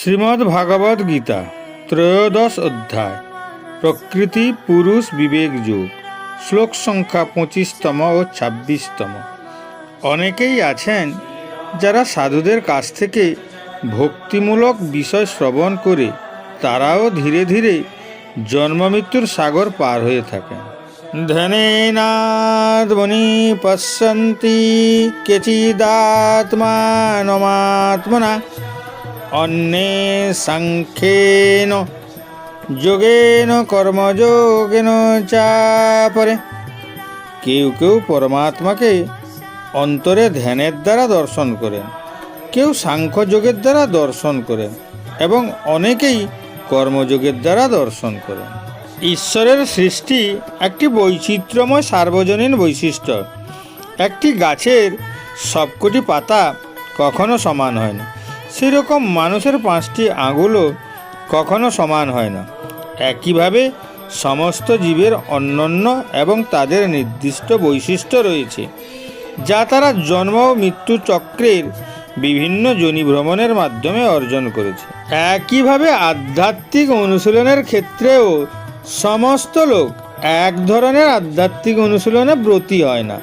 শ্রীমদ্ ভাগবত গীতা ত্রয়োদশ অধ্যায়, প্রকৃতি, পুরুষ, বিবেক, যোগ, শ্লোক সংখ্যা পঁচিশতম ও ছাব্বিশতম। অনেকেই আছেন যারা সাধুদের কাছ থেকে ভক্তিমূলক বিষয় শ্রবণ করে তারাও ধীরে ধীরে জন্মমৃত্যুর সাগর পার হয়ে থাকেন। ধনেনাদ্মনি পশ্যন্তি কেচিদাত্মানমাত্মনা অন্যে সাংখ্যেন যোগেন কর্মযোগেন চাপরে কেউ কেউ পরমাত্মাকে অন্তরে ধ্যানের দ্বারা দর্শন করেন, কেউ সাংখ্যযোগের দ্বারা দর্শন করেন এবং অনেকেই কর্মযোগের দ্বারা দর্শন করেন। ঈশ্বরের সৃষ্টি একটি বৈচিত্র্যময় সার্বজনীন বৈশিষ্ট্য। একটি গাছের সবকটি পাতা কখনো সমান হয় না। সেরকম মানুষের পাঁচটি আঙুলও কখনো সমান হয় না। একইভাবে সমস্ত জীবের অনন্য এবং তাদের নির্দিষ্ট বৈশিষ্ট্য রয়েছে, যা তারা জন্ম ও মৃত্যু চক্রের বিভিন্ন জনি ভ্রমণের মাধ্যমে অর্জন করেছে। একইভাবে আধ্যাত্মিক অনুশীলনের ক্ষেত্রেও সমস্ত লোক এক ধরনের আধ্যাত্মিক অনুশীলনে ব্রতী হয় না।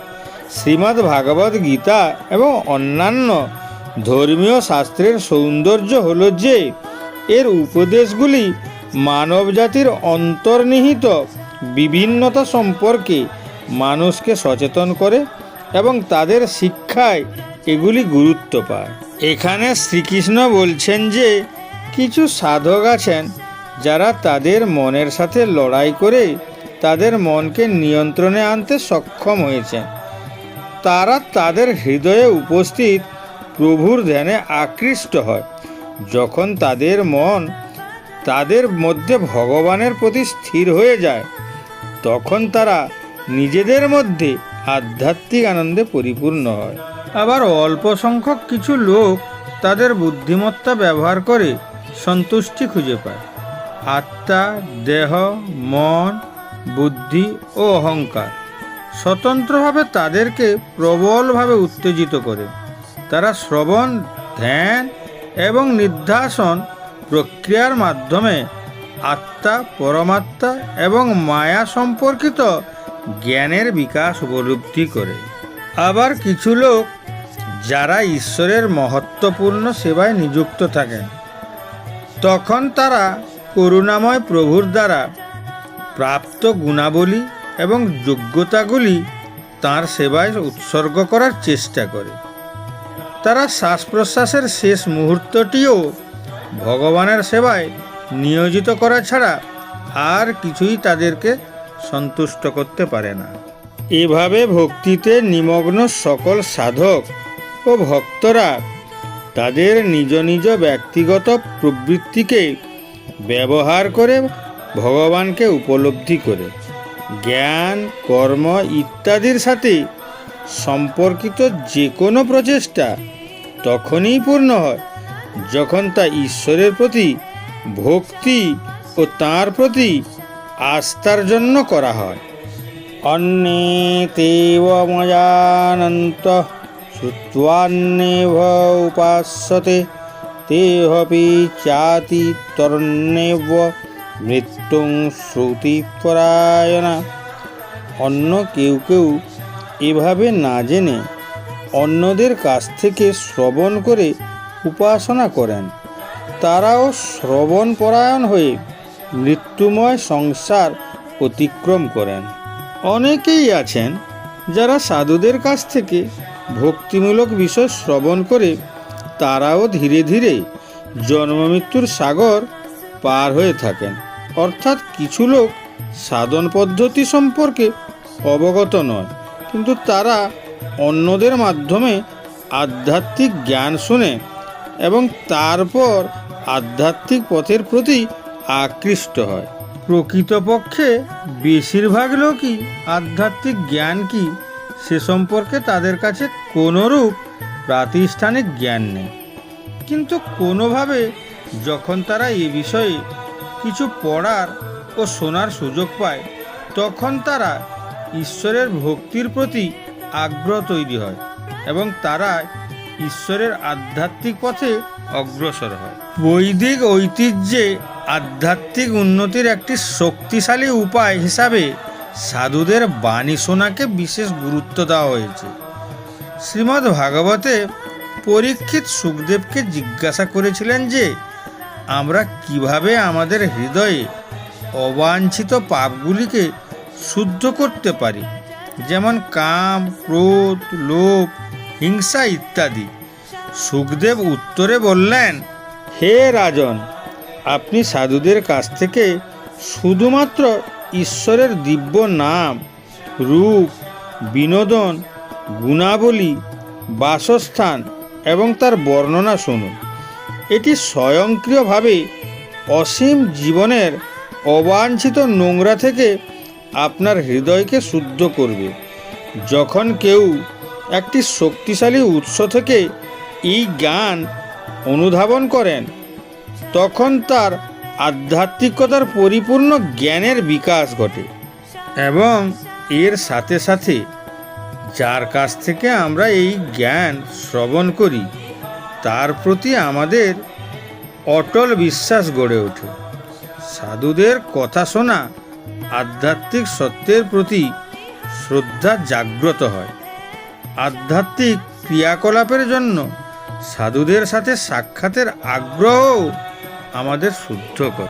শ্রীমদ্ ভাগবত গীতা এবং অন্যান্য ধর্মীয় শাস্ত্রের সৌন্দর্য হল যে, এর উপদেশগুলি মানবজাতির অন্তর্নিহিত বিভিন্নতা সম্পর্কে মানুষকে সচেতন করে এবং তাদের শিক্ষায় এগুলি গুরুত্ব পায় এখানে শ্রীকৃষ্ণ বলছেন যে, কিছু সাধক আছেন যারা তাদের মনের সাথে লড়াই করে তাদের মনকে নিয়ন্ত্রণে আনতে সক্ষম হয়েছেন। তারা তাদের হৃদয়ে উপস্থিত প্রভুর ধ্যানে আকৃষ্ট হয়। যখন তাদের মন তাদের মধ্যে ভগবানের প্রতি স্থির হয়ে যায়, তখন তারা নিজেদের মধ্যে আধ্যাত্মিক আনন্দে পরিপূর্ণ হয়। আবার অল্প সংখ্যক কিছু লোক তাদের বুদ্ধিমত্তা ব্যবহার করে সন্তুষ্টি খুঁজে পায়। আত্মা, দেহ, মন, বুদ্ধি ও অহংকার স্বতন্ত্রভাবে তাদেরকে প্রবলভাবে উত্তেজিত করে। তারা শ্রবণ, ধ্যান এবং নির্ধাসন প্রক্রিয়ার মাধ্যমে আত্মা, পরমাত্মা এবং মায়া সম্পর্কিত জ্ঞানের বিকাশ উপলব্ধি করে। আবার কিছু লোক যারা ঈশ্বরের মহত্বপূর্ণ সেবায় নিযুক্ত থাকেন, তখন তারা করুণাময় প্রভুর দ্বারা প্রাপ্ত গুণাবলী এবং যোগ্যতাগুলি তার সেবায় উৎসর্গ করার চেষ্টা করে। তারা শ্বাস প্রশ্বাসের শেষ মুহূর্তটিও ভগবানের সেবায় নিয়োজিত করা ছাড়া আর কিছুই তাদেরকে সন্তুষ্ট করতে পারে না। এভাবে ভক্তিতে নিমগ্ন সকল সাধক ও ভক্তরা তাদের নিজ নিজ ব্যক্তিগত প্রবৃত্তিকে ব্যবহার করে ভগবানকে উপলব্ধি করে। জ্ঞান, কর্ম ইত্যাদির সাথে সম্পর্কিত যে কোনো প্রচেষ্টা তখনই পূর্ণ হয়, যখন তা ঈশ্বরের প্রতি, ভক্তি ও তার প্রতি আস্থার জন্য করা হয়। অন্যে তেব মজানন্ত শ্রুত্বান্নেভ উপাস্যতে, তেহপি চাতি তরণ্যেব মৃত্যুং শ্রুতিপরায়ণা। অন্য কেউ কেউ এভাবে না জেনে অন্যদের কাছ থেকে শ্রবণ করে উপাসনা করেন। তারাও শ্রবণ পরায়ণ হয়ে মৃত্যুময় সংসার অতিক্রম করেন। অনেকেই আছেন যারা সাধুদের কাছ থেকে ভক্তিমূলক বিষয় শ্রবণ করে, তারাও ধীরে ধীরে জন্মমৃত্যুর সাগর পার হয়ে থাকেন। অর্থাৎ কিছু লোক সাধন পদ্ধতি সম্পর্কে অবগত নয়। কিন্তু তারা অন্যদের মাধ্যমে আধ্যাত্মিক জ্ঞান শুনে এবং তারপর আধ্যাত্মিক পথের প্রতি আকৃষ্ট হয়। প্রকৃতপক্ষে বেশিরভাগ লোকই আধ্যাত্মিক জ্ঞান কি সে সম্পর্কে তাদের কাছে কোনোরূপ প্রাতিষ্ঠানিক জ্ঞান নেই। কিন্তু কোনোভাবে যখন তারা এ বিষয়ে কিছু পড়ার ও শোনার সুযোগ পায়, তখন তারা ঈশ্বরের ভক্তির প্রতি আগ্রহ তৈরি হয় এবং তারা ঈশ্বরের আধ্যাত্মিক পথে অগ্রসর হয়। বৈদিক ঐতিহ্যে আধ্যাত্মিক উন্নতির একটি শক্তিশালী উপায় হিসাবে সাধুদের বাণী শোনাকে বিশেষ গুরুত্ব দেওয়া হয়েছে। শ্রীমদ্ ভাগবতে পরীক্ষিত সুখদেবকে জিজ্ঞাসা করেছিলেন যে, আমরা কীভাবে আমাদের হৃদয়ে অবাঞ্ছিত পাপগুলিকে শুদ্ধ করতে পারি। যেমন কাম, ক্রোধ, লোভ, হিংসা ইত্যাদি। সুখদেব উত্তরে বললেন, হে রাজন, আপনি সাধুদের কাছ থেকে শুধুমাত্র ঈশ্বরের দিব্য নাম, রূপ, বিনোদন, গুণাবলী, বাসস্থান এবং তার বর্ণনা শুনুন। এটি স্বয়ংক্রিয়ভাবে অসীম জীবনের অবাঞ্ছিত নোংরা থেকে আপনার হৃদয়কে শুদ্ধ করবে। যখন কেউ একটি শক্তিশালী উৎস থেকে এই জ্ঞান অনুধাবন করেন, তখন তার আধ্যাত্মিকতার পরিপূর্ণ জ্ঞানের বিকাশ ঘটে এবং এর সাথে সাথে যার কাছ থেকে আমরা এই জ্ঞান শ্রবণ করি, তার প্রতি আমাদের অটল বিশ্বাস গড়ে ওঠে। সাধুদের কথা শোনা আধ্যাত্মিক সত্যের প্রতি শ্রদ্ধা জাগ্রত হয়। আধ্যাত্মিক ক্রিয়াকলাপের জন্য সাধুদের সাথে সাক্ষাতের আগ্রহ আমাদের শুদ্ধ করে।